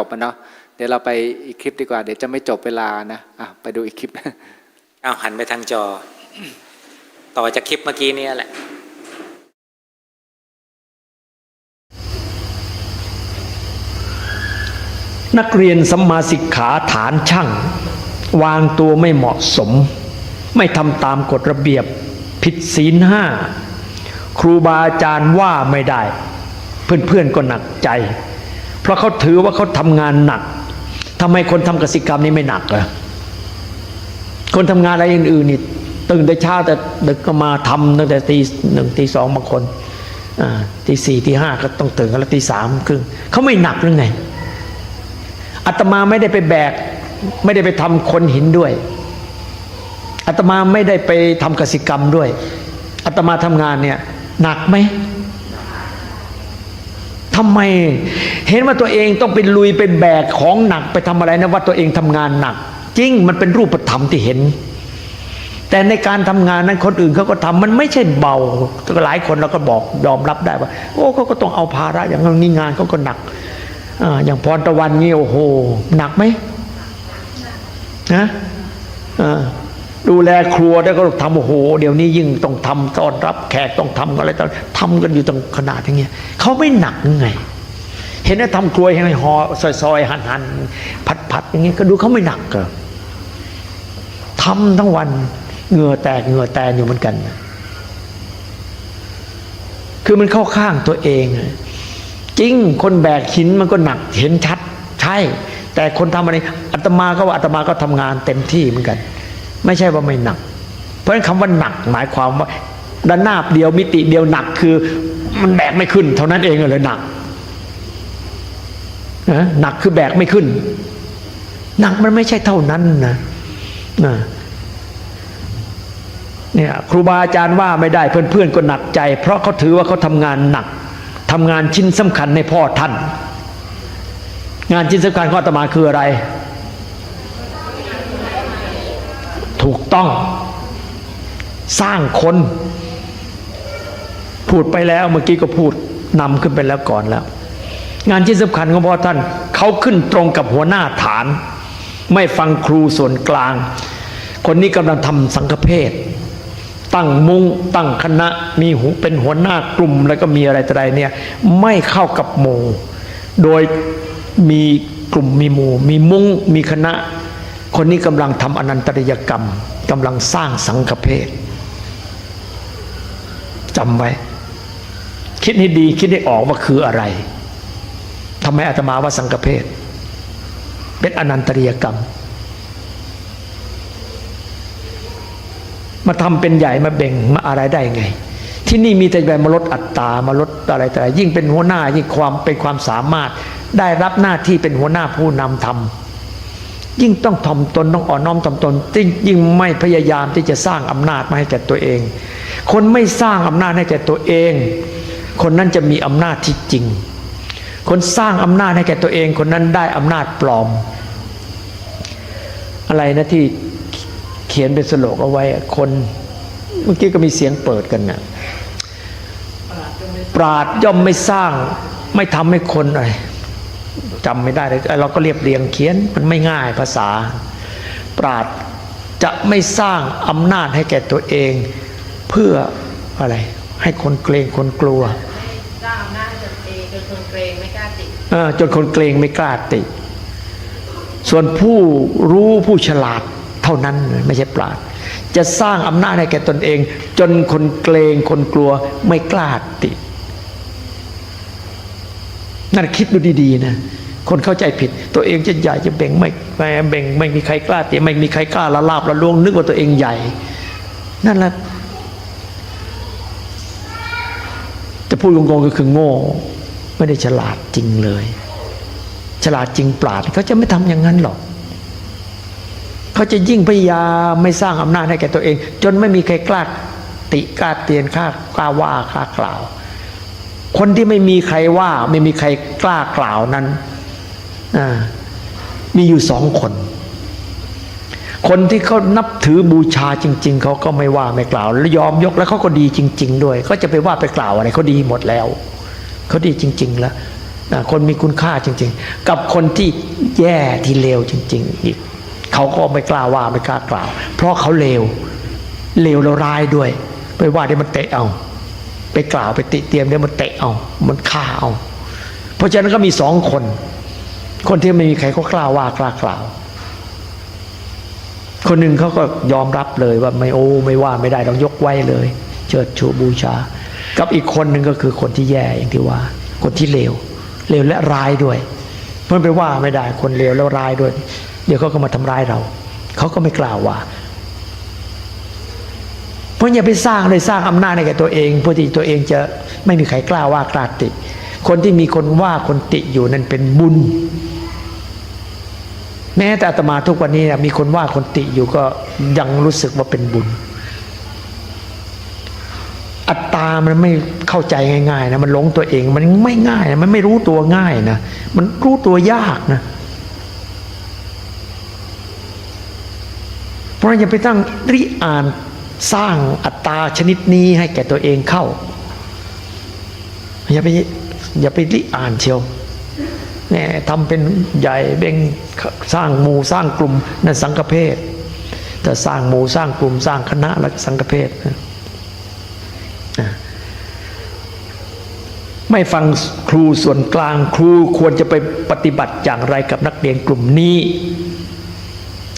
จบมันเนาะเดี๋ยวเราไปอีกคลิปดีกว่า เดี๋ยวจะไม่จบเวลานะอะไปดูอีกคลิปเอาหันไปทางจอ ต่อจากคลิปเมื่อกี้เนี่ยแหละนักเรียนสัมมาสิกขาฐานช่าง วางตัวไม่เหมาะสม ไม่ทำตามกฎระเบียบผิดศีลห้า ครูบาอาจารย์ว่าไม่ได้ เพื่อนๆก็หนักใจ เพราะเขาถือว่าเขาทำงานหนักทำไมคนทำกสิกรรมนี่ไม่หนักเหรอคนทำงานอะไรอื่นๆนี่ตื่นแต่เช้าแต่ดึกก็มาทำตั้งแต่ตีหนึ่งตีสองบางคนอ่าตีสี่ตีห้าก็ต้องตื่นกันแล้วตีสามครึ่งเขาไม่หนักหรือไงอาตมาไม่ได้ไปแบก ไม่ได้ไปทำคนหินด้วยอาตมาไม่ได้ไปทำกสิกรรมด้วยอาตมาทำงานเนี่ยหนักไหม ทำไม เห็นว่าตัวเองต้องไปลุยไปแบกของหนักไปทำอะไรนะว่าตัวเองทำงานหนัก จริงมันเป็นรูปธรรมที่เห็น แต่ในการทำงานนั้นคนอื่นเขาก็ทำมันไม่ใช่เบาหลายคนเราก็บอกยอมรับได้ว่า โอ้เขาก็ต้องเอาภาระอย่างนี้งานเขาก็หนักออย่างพรตะวันนี่โอ้โหหนักไหมนะอ่า ดูแลครัวได้วก็ทำโอ้โห เดี๋ยวนี้ยิ่งต้องทำต้อนรับแขกต้องทำอะไรต้องทำกันอยู่ตรงขนาดอย่างเงี้ยเขาไม่หนักไง เห็นว่าทำครัวยังไงห่อซอยๆ หันๆผัดๆอย่างเงี้ยก็ดูเขาไม่หนักเกอทำทั้งวันเหงื่อแตกเหงื่อแตนอยู่เหมือนกัน คือมันเข้าข้างตัวเอง จริงคนแบกหินมันก็หนักเห็นชัด ใช่ แต่คนทำอะไรอาตมาก็ว่าอาตมาก็ทำงานเต็มที่เหมือนกัน ไม่ใช่ว่าไม่หนัก เพราะฉะนั้นคำว่าหนักหมายความว่าด้านหน้าเดียวมิติเดียวหนักคือมันแบกไม่ขึ้น เท่านั้นเองเลยหนักนะหนักคือแบกไม่ขึ้น หนักมันไม่ใช่เท่านั้นนะนะเนี่ยครูบาอาจารย์ว่าไม่ได้เพื่อนๆก็หนักใจ เพราะเขาถือว่าเขาทำงานหนักทำงานชิ้นสำคัญในพ่อท่าน งานชิ้นสำคัญของอตมาคืออะไร ถูกต้อง สร้างคน พูดไปแล้วเมื่อกี้ก็พูดนำขึ้นไปแล้วก่อนแล้ว งานชิ้นสำคัญของพ่อท่านเขาขึ้นตรงกับหัวหน้าฐาน ไม่ฟังครูส่วนกลาง คนนี้กำลังทำสังฆเพศตั้งมุงตั้งคณะมีหูเป็นหัวหน้ากลุ่มแล้วก็มีอะไรต่ออะไรเนี่ยไม่เข้ากับหมู่ โดยมีกลุ่มมีหมู่ มีมุงมีคณะ คนนี้กำลังทำอนันตริยกรรมกำลังสร้างสังฆเพศจำไว้ คิดให้ดีคิดให้ออกว่าคืออะไรทำไมอาตมาว่าสังฆเพศเป็นอนันตริยกรรม มาทำเป็นใหญ่มาเบ่งมาอะไรได้ไง ที่นี่มีแต่แบบมาลดอัตรามาลดอะไรแต่ยิ่งเป็นหัวหน้ายิ่งความเป็นความสามารถได้รับหน้าที่เป็นหัวหน้าผู้นำทำ ยิ่งต้องถ่อมตนต้องอ่อนน้อมถ่อมตนยิ่งยิ่งไม่พยายามที่จะสร้างอำนาจมาให้แก่ตัวเอง คนไม่สร้างอำนาจให้แก่ตัวเอง คนนั้นจะมีอำนาจที่จริง คนสร้างอำนาจให้แก่ตัวเอง คนนั้นได้อำนาจปลอม อะไรนะที่เขียนเป็นสโลกเอาไว้คนเมื่อกี้ก็มีเสียงเปิดกันนะปราดย่อมไม่สร้างไม่ทำให้คนอะไร จำไม่ได้เลยเราก็เรียบเรียงเขียนมันไม่ง่ายภาษา ปราดจะไม่สร้างอำนาจให้แก่ตัวเอง เพื่ออะไร ให้คนเกรงคนกลัวสร้างอำนาจให้ตนเองจนคนเกรงไม่กล้าติดเออจนคนเกรงไม่กล้าติ ส่วนผู้รู้ผู้ฉลาดเท่านั้นไม่ใช่ปราดจะสร้างอำนาจให้แก่ตนเอง จนคนเกรงคนกลัวไม่กล้าติ นั่นคิดดูดีๆนะคนเข้าใจผิด ตัวเองจะใหญ่จะเบ่งไม่ไม่เบ่งไม่มีใครกล้าติไม่มีใครกล้าละลาบละลวงนึกว่าตัวเองใหญ่ นั่นแหละจะพูดงงๆก็คือโง่ ไม่ได้ฉลาดจริงเลย ฉลาดจริงปราดเขาจะไม่ทำอย่างนั้นหรอกเขาจะยิ่งพยายามไม่สร้างอำนาจให้แก่ตัวเอง จนไม่มีใครกล้าติกล้าเตียนกล้ากล้าว่า กล้ากล่าว คนที่ไม่มีใครว่าไม่มีใครกล้ากล่าวนั้นมีอยู่สองคน คนที่เขานับถือบูชาจริง ๆ เขาก็ไม่ว่าไม่กล่าวแล้วยอมยกแล้วเขาก็ดีจริง ๆ ด้วยเขาจะไปว่าไปกล่าวอะไรเขาดีหมดแล้วเขาดีจริง ๆ แล้วคนมีคุณค่าจริง ๆ กับคนที่แย่ที่เลวจริง ๆ อีกเขาก็ไม่กล้าว่าไม่กล้ากล่าว เพราะเขาเลวเลวแล้วร้ายด้วย ไปว่าเดี๋ยวมันเตะเอา ไปกล่าวไปติเตียมเดี๋ยวมันเตะเอามันฆ่าเอา เพราะฉะนั้นก็มีสองคน คนที่ไม่มีใครก็กล้าว่ากล้ากล่าว คนหนึ่งเขาก็ยอมรับเลยว่าไม่โอ้ไม่ว่าไม่ได้ต้องยกไว้เลย เชิดชูบูชา กับอีกคนหนึ่งก็คือคนที่แย่อย่างที่ว่า คนที่เลวเลวและร้ายด้วย เพราะไปว่าไม่ได้คนเลวแล้วร้ายด้วย เดี๋ยวเขาก็มาทำร้ายเราเขาก็ไม่กล่าวว่า เพราะอย่าไปสร้างเลยสร้างอำนาจในแก่ตัวเองเพื่อที่ตัวเองจะไม่มีใครกล้าว่ากล้าติ คนที่มีคนว่าคนติอยู่นั่นเป็นบุญ แม้แต่อาตมาทุกวันนี้นะมีคนว่าคนติอยู่ก็ยังรู้สึกว่าเป็นบุญ อัตตามันไม่เข้าใจง่ายๆนะมันหลงตัวเองมันไม่ง่ายนะมันไม่รู้ตัวง่ายนะมันรู้ตัวยากนะเพราะฉะนั้นอย่าไปตั้งริอ่าน สร้างอัตตาชนิดนี้ให้แก่ตัวเองเข้า อย่าไปอย่าไปริอ่านเชียวเนี่ยทำเป็นใหญ่เบ่งสร้างหมู่สร้างกลุ่มนั่นสังฆเพศแต่สร้างหมู่สร้างกลุ่มสร้างคณะแล้วสังฆเพศไม่ฟังครูส่วนกลางครูควรจะไปปฏิบัติอย่างไรกับนักเรียนกลุ่มนี้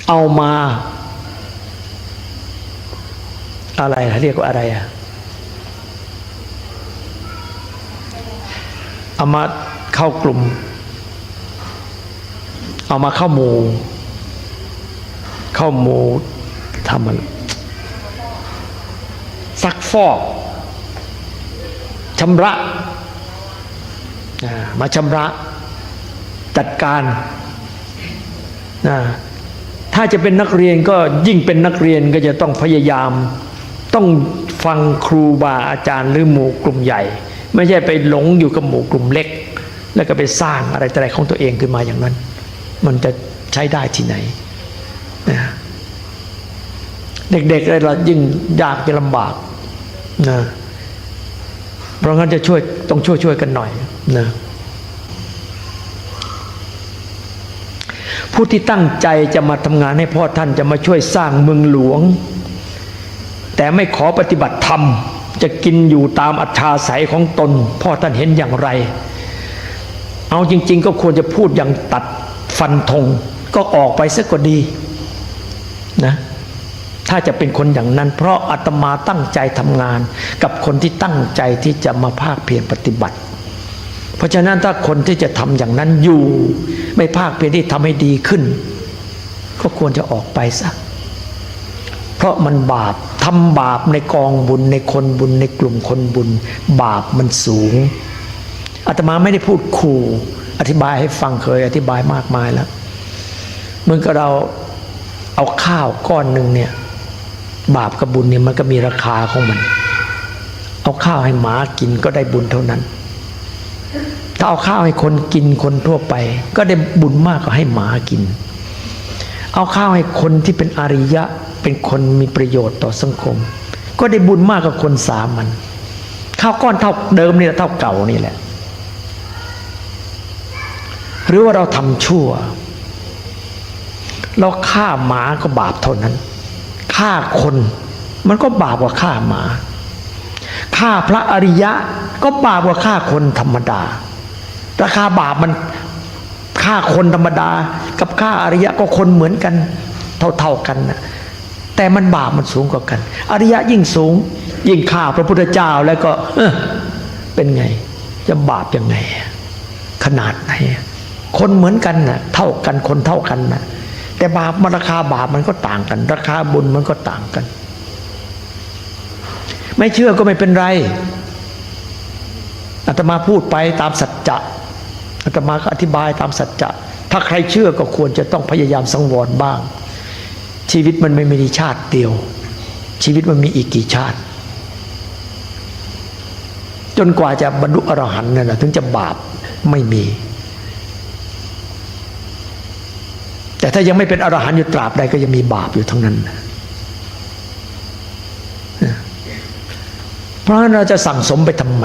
เอามา อะไรเรียกว่าอะไรอะเอามาเข้ากลุ่ม เอามาเข้าหมู่เข้าหมู่ทำมันซักฟอกชำระมาชำระจัดการ ถ้าจะเป็นนักเรียนก็ยิ่งเป็นนักเรียนก็จะต้องพยายาม ต้องฟังครูบาอาจารย์หรือหมู่กลุ่มใหญ่ ไม่ใช่ไปหลงอยู่กับหมู่กลุ่มเล็ก แล้วก็ไปสร้างอะไรแต่อะไรของตัวเองขึ้นมาอย่างนั้น มันจะใช้ได้ที่ไหนนะเด็กๆอะไรเรายิ่งยากจะลำบากนะเพราะงั้นจะช่วยต้องช่วยช่วยๆกันหน่อยนะผู้ที่ตั้งใจจะมาทำงานให้พ่อท่านจะมาช่วยสร้างเมืองหลวง แต่ไม่ขอปฏิบัติธรรม จะกินอยู่ตามอัธยาศัยของตน พ่อท่านเห็นอย่างไร เอาจริง ๆ ก็ควรจะพูดอย่างตัดฟันธงก็ออกไปซะก็ดีนะถ้าจะเป็นคนอย่างนั้น เพราะอาตมาตั้งใจทำงาน กับคนที่ตั้งใจที่จะมาภาคเพียรปฏิบัติ เพราะฉะนั้นถ้าคนที่จะทำอย่างนั้นอยู่ ไม่ภาคเพียรที่ทำให้ดีขึ้น ก็ควรจะออกไปซะเพราะมันบาป ทำบาปในกองบุญในคนบุญในกลุ่มคนบุญ บาปมันสูงอาตมาไม่ได้พูดขู่อธิบายให้ฟังเคย อธิบายมากมายแล้วเหมือนกับเราเอาข้าวก้อนหนึ่งเนี่ย บาปกับบุญเนี่ยมันก็มีราคาของมัน เอาข้าวให้หมากินก็ได้บุญเท่านั้น ถ้าเอาข้าวให้คนกินคนทั่วไป ก็ได้บุญมากกว่าให้หมากิน เอาข้าวให้คนที่เป็นอริยะ เป็นคนมีประโยชน์ต่อสังคม ก็ได้บุญมากกว่าคนสามัญข้าวก้อนเท่าเดิมนี่แหละเท่าเก่านี่แหละ หรือว่าเราทำชั่ว เราฆ่าหมาก็บาปเท่านั้นฆ่าคนมันก็บาปกว่าฆ่าหมาฆ่าพระอริยะก็บาปกว่าฆ่าคนธรรมดา ราคาบาปมันฆ่าคนธรรมดา กับฆ่าอริยะก็คนเหมือนกัน เท่าๆกันนะ แต่มันบาปมันสูงกว่ากัน อริยะยิ่งสูง ยิ่งฆ่าพระพุทธเจ้าแล้วก็เป็นไง จะบาปยังไง ขนาดไหน คนเหมือนกันนะ่ะ เท่ากันคนเท่ากันนะแต่บาปมันราคาบาปมันก็ต่างกัน ราคาบุญมันก็ต่างกัน ไม่เชื่อก็ไม่เป็นไรอาตมาพูดไปตามสัจจะอาตมาก็อธิบายตามสัจจะ ถ้าใครเชื่อก็ควรจะต้องพยายามสังวรบ้าง ชีวิตมันไม่มีชาติเดียว ชีวิตมันมีอีกกี่ชาติ จนกว่าจะบรรลุอรหันต์นั่นนะถึงจะบาปไม่มี แต่ถ้ายังไม่เป็นอรหันต์อยู่ตราบใดก็ยังมีบาปอยู่ทั้งนั้น เพราะนั้นเราจะสั่งสมไปทำไม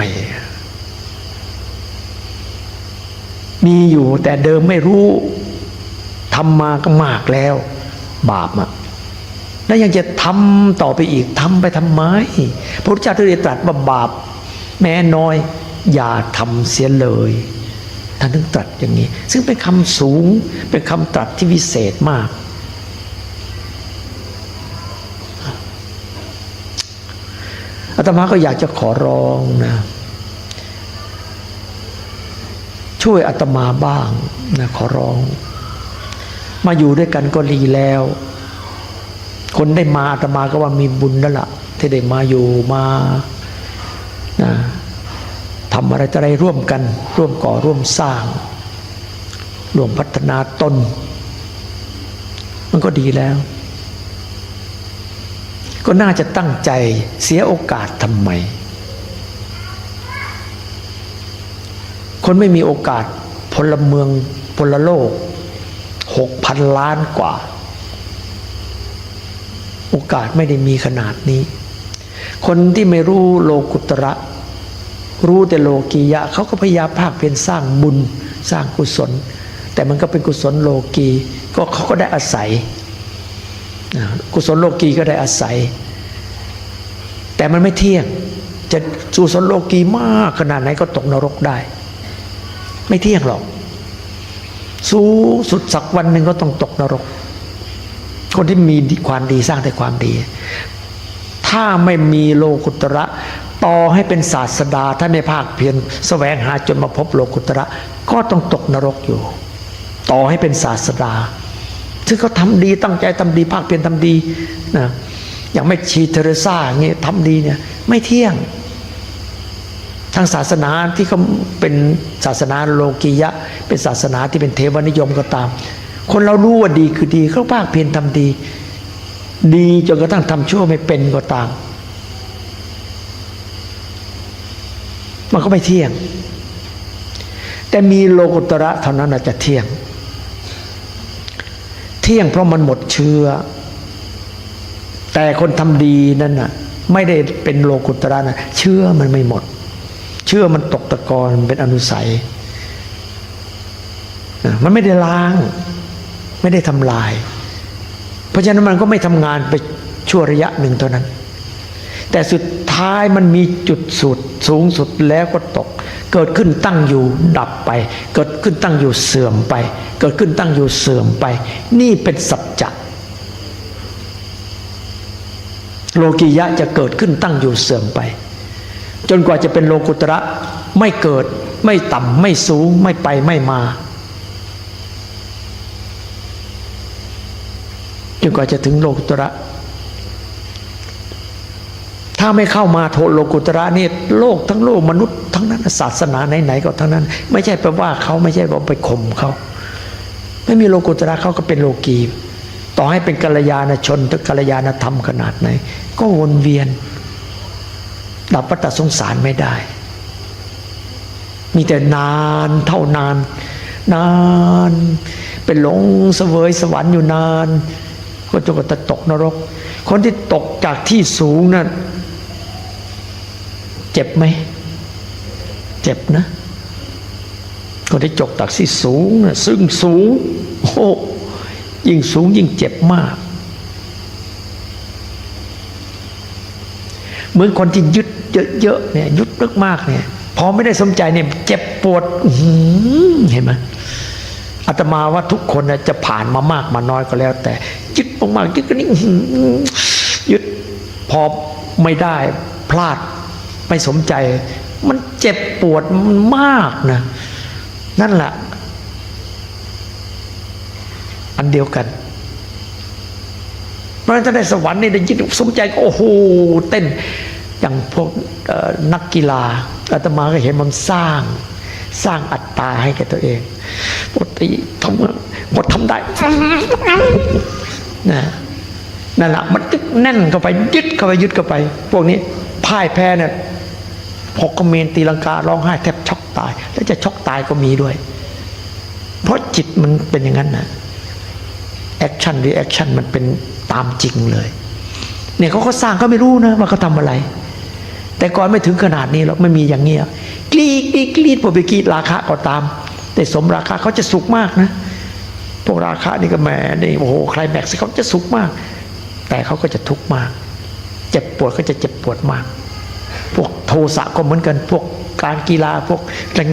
มีอยู่แต่เดิมไม่รู้ทำมาก็มากแล้ว บาปอะแล้วยังจะทำต่อไปอีกทำไปทำไมพระพุทธเจ้าได้ตรัสว่าบาป แม้น้อย อย่าทำเสียเลยท่านถึงตรัสอย่างนี้ ซึ่งเป็นคำสูงเป็นคำตรัสที่วิเศษมาก อาตมาก็อยากจะขอร้องนะช่วยอาตมาบ้างนะขอร้อง มาอยู่ด้วยกันก็ดีแล้ว คนได้มาอาตมาก็ว่ามีบุญแล้วล่ะ ที่ได้มาอยู่มานะทำอะไรจะอะไรร่วมกัน ร่วมก่อร่วมสร้าง ร่วมพัฒนาตน มันก็ดีแล้ว ก็น่าจะตั้งใจเสียโอกาสทำไม คนไม่มีโอกาสพลเมืองพลโลก หกพันล้านกว่า โอกาสไม่ได้มีขนาดนี้ คนที่ไม่รู้โลกุตระ รู้แต่โลกียะเขาก็พยายามภาคเพียรสร้างบุญสร้างกุศล แต่มันก็เป็นกุศลโลกีก็เขาก็ได้อาศัย กุศลโลกีก็ได้อาศัย แต่มันไม่เที่ยงจะกุศลโลกีมากขนาดไหนก็ตกนรกได้ ไม่เที่ยงหรอก สูงสุดสักวันหนึ่งก็ต้องตกนรก คนที่มีความดีสร้างแต่ความดี ถ้าไม่มีโลกุตระ ต่อให้เป็นศาสดาท่านในภาคเพียรแสวงหาจนมาพบโลกุตระ ก็ต้องตกนรกอยู่ ต่อให้เป็นศาสดาซึ่งเขาทำดีตั้งใจทำดีภาคเพียรทำดีนะอย่างไม่ชีเทเรซ่าอย่างเงี้ยทำดีเนี่ยไม่เที่ยง ทางศาสนาที่เขาเป็นศาสนาโลกียะ เป็นศาสนาที่เป็นเทวนิยมก็ตาม คนเรารู้ว่าดีคือดีเขาภาคเพียรทำดี ดีจนกระทั่งทำชั่วไม่เป็นก็ตาม มันก็ไม่เที่ยง แต่มีโลกุตระเท่านั้นอาจจะเที่ยง เที่ยงเพราะมันหมดเชื้อ แต่คนทำดีนั่นน่ะไม่ได้เป็นโลกุตระนะเชื้อมันไม่หมด ชื่อมันตกตะกอนเป็นอนุสัยมันไม่ได้ล้าง ไม่ได้ทำลาย เพราะฉะนั้นมันก็ไม่ทำงานไปชั่วระยะหนึ่งเท่านั้น แต่สุดท้ายมันมีจุดสุดสูงสุดแล้วก็ตก เกิดขึ้นตั้งอยู่ดับไป เกิดขึ้นตั้งอยู่เสื่อมไป เกิดขึ้นตั้งอยู่เสื่อมไป นี่เป็นสัจจะโลกียะจะเกิดขึ้นตั้งอยู่เสื่อมไป จนกว่าจะเป็นโลกุตระไม่เกิด ไม่ต่ำไม่สูงไม่ไปไม่มา จนกว่าจะถึงโลกุตระ ถ้าไม่เข้ามาโทโลกุตระนี่โลกทั้งโลกมนุษย์ทั้งนั้นศาสนาไหนๆก็ทั้งนั้น ไม่ใช่ไปว่าเขาไม่ใช่ไปข่มเขาไม่มีโลกุตระเขาก็เป็นโลกีต่อให้เป็นกัลยาณชนหรือกัลยาณธรรมขนาดไหน ก็วนเวียน ดับวัฏสงสารไม่ได้ มีแต่นานเท่านาน นาน เป็นหลงเสวยสวรรค์อยู่นานก็จนกว่าจะตกนรก คนที่ตกจากที่สูงนั้นเจ็บไหม เจ็บนะ คนที่จกจากที่สูงนะซึ่งสูงโอ้ยิ่งสูงยิ่งเจ็บมาก เหมือนคนที่ยึดเยอะๆเนี่ยยึดมากเนี่ยพอไม่ได้สมใจเนี่ยเจ็บปวดเห็นไหมอาตมาว่าทุกคนจะผ่านมามากมาน้อยก็แล้ว แต่ยึดมากๆยึดก็นี่ยึดพอไม่ได้พลาดไม่สมใจ มันเจ็บปวดมันมากนะ นั่นแหละอันเดียวกัน เพราะฉะนั้นถ้าได้สวรรค์นี่ได้ยินสมใจก็โอ้โหเต้นอย่างพวกนักกีฬาอาตมาก็เห็นมันสร้างสร้างอัตตาให้แก่ตัวเองปกติทำหมดทำได้นะนั่นแหละมันยึดแน่นเข้าไปยึดเข้าไปยึดเข้าไป พวกนี้พ่ายแพ้เนี่ยพกเมนตีลังการ้องไห้แทบช็อกตาย แล้วจะช็อกตายก็มีด้วย เพราะจิตมันเป็นอย่างนั้นนะแอคชั่นรีแอคชั่นมันเป็น ตามจริงเลย เนี่ยเขาก็สร้างก็ไม่รู้นะว่าเขาทำอะไร แต่ก่อนไม่ถึงขนาดนี้หรอกไม่มีอย่างเงี้ยกรีดกรีดกรีดพอไปกรีดราคะก็ตามได้สมราคาเขาจะสุขมากนะพวกราคานี่ก็แหมนี่โอ้โหใครแม็กซ์เขาจะสุขมาก แต่เขาก็จะทุกข์มาก เจ็บปวดก็จะเจ็บปวดมาก พวกโทสะก็เหมือนกันพวกการกีฬาพวก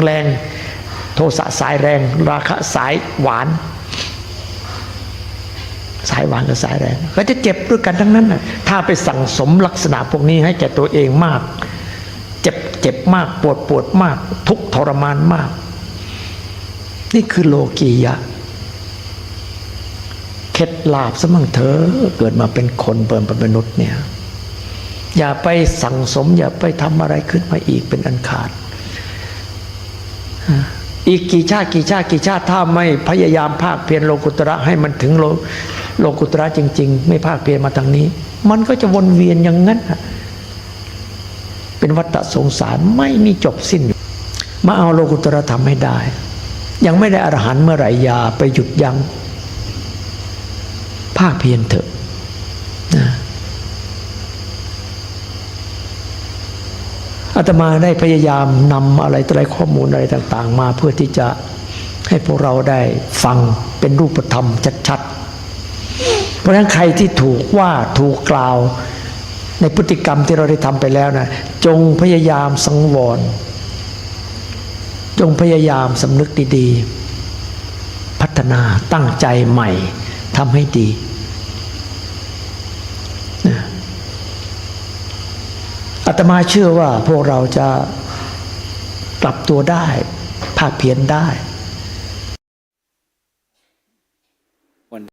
แรงๆโทสะสายแรง ราคะสายหวาน สายหวานกับสายแรงก็จะเจ็บด้วยกันทั้งนั้นนะถ้าไปสั่งสมลักษณะพวกนี้ให้แก่ตัวเองมาก เจ็บเจ็บมากปวดปวดมาก ทุกทรมานมาก นี่คือโลกียะเคล็ดลาบสมั่งเถอเกิดมาเป็นคนเปิดเป็นมนุษย์เนี่ยอย่าไปสั่งสม อย่าไปทำอะไรขึ้นมาอีกเป็นอันขาด อีกกี่ชาติกี่ชาติกี่ชาติถ้าไม่พยายามภาคเพียรโลกุตระให้มันถึงโล โลกุตระจริง ๆ ไม่ภาคเพียรมาทางนี้ มันก็จะวนเวียนอย่างนั้นเป็นวัฏสงสารไม่มีจบสิ้น มาเอาโลกุตระธรรมให้ได้ ยังไม่ได้อรหันต์เมื่อไหร่ยาไปหยุดยัง้งภาคเพียรเถอะนะอาตมาได้พยายามนำอะไรตัวอะไรข้อมูลอะไรต่าง ๆ มาเพื่อที่จะให้พวกเราได้ฟังเป็นรูปธรรมชัดๆ เพราะฉะนั้นใครที่ถูกว่าถูกกล่าว ในพฤติกรรมที่เราได้ทำไปแล้วนะจงพยายามสังวร จงพยายามสำนึกดีๆ พัฒนาตั้งใจใหม่ทำให้ดีอาตมาเชื่อว่าพวกเราจะกลับตัวได้ ภาคเพียรได้